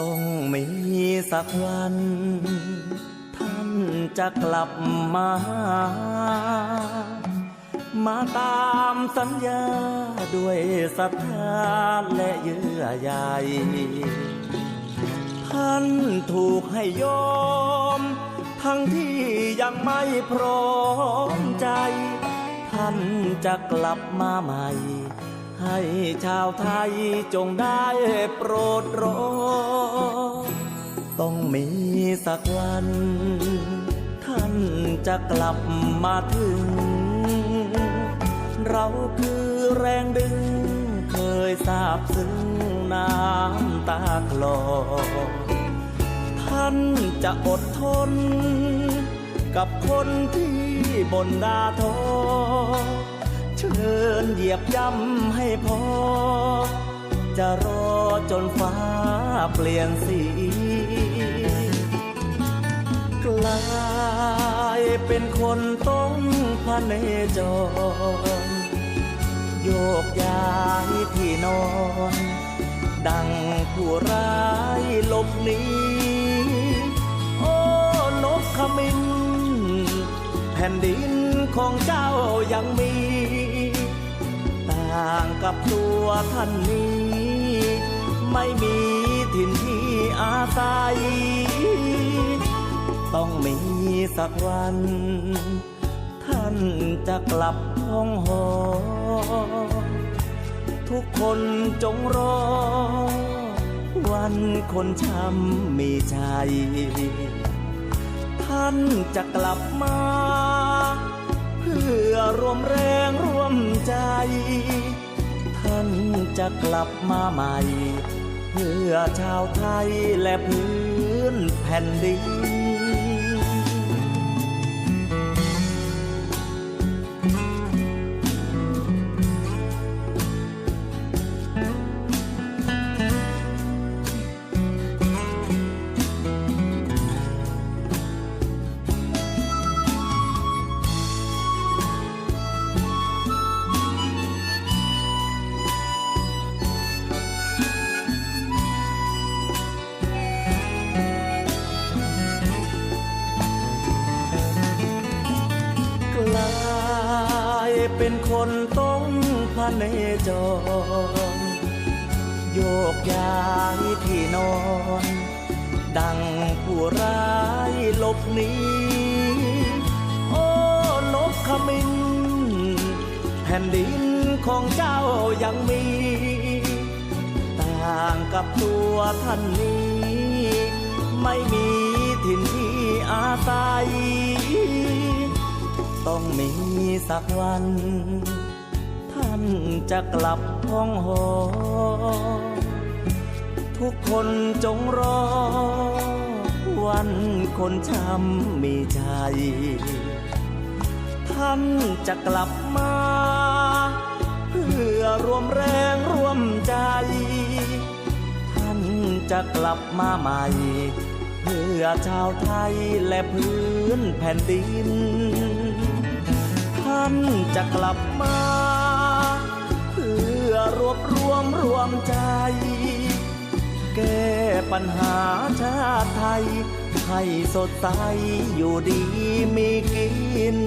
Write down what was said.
ต้องมีสักวัน ท่านจะกลับมาหามาตามสัญญาด้วยศรัทธาและเยื่อใยท่านถูกให้ยอม ทั้งที่ยังไม่พร้อมใจ ท่านจะกลับมาใหม่ ให้ชาวไทยจงได้โปรดรอ ต้องมีสักวัน ท่านจะกลับมาถึง เราคือแรงดึง เคยทราบซึ้งน้ำตาคลอ ท่านจะอดทน กับคนที่บนดาทอ เชิญเหยียบย่ำให้พอ จะรอจนฟ้าเปลี่ยนสีกลายเป็นคนต้องพระเนจร โยกย้ายที่นอน ดังผู้ร้ายลบหนีโอ้นกขมิ้นแผ่นดินของเจ้ายังมี ต่างกับตัวท่านนี้ ไม่มีถิ่นที่อาศัย ต้องมีสักวัน ท่านจะกลับห้องหอ ทุกคนจงรอ วันคนช้ำมีชัยท่านจะกลับมา พื่อรวมแรงร่วมใจ ท่านจะกลับมาใหม่ เพื่อชาวไทยและพื้นแผ่นดิน ลายเป็นคนต้องพระเนจร โยกย้ายที่นอน ดังผู้ร้ายหลบหนีโอ้นกขมิ้นแผ่นดินของเจ้ายังมี ต่างกับตัวท่านนี้ ไม่มีถิ่นที่อาศัย ต้องมีสักวัน ท่านจะกลับห้องหอ ทุกคนจงรอ วันคนช้ำมีใจ ท่านจะกลับมา เพื่อรวมแรงร่วมใจ ท่านจะกลับมาใหม่เพื่อชาวไทยและพื้นแผ่นดินานจะกลับมา เพื่อรวบรวมรวมใจ แก้ปัญหาชาติไทย ให้สดใสอยู่ดีมีกิน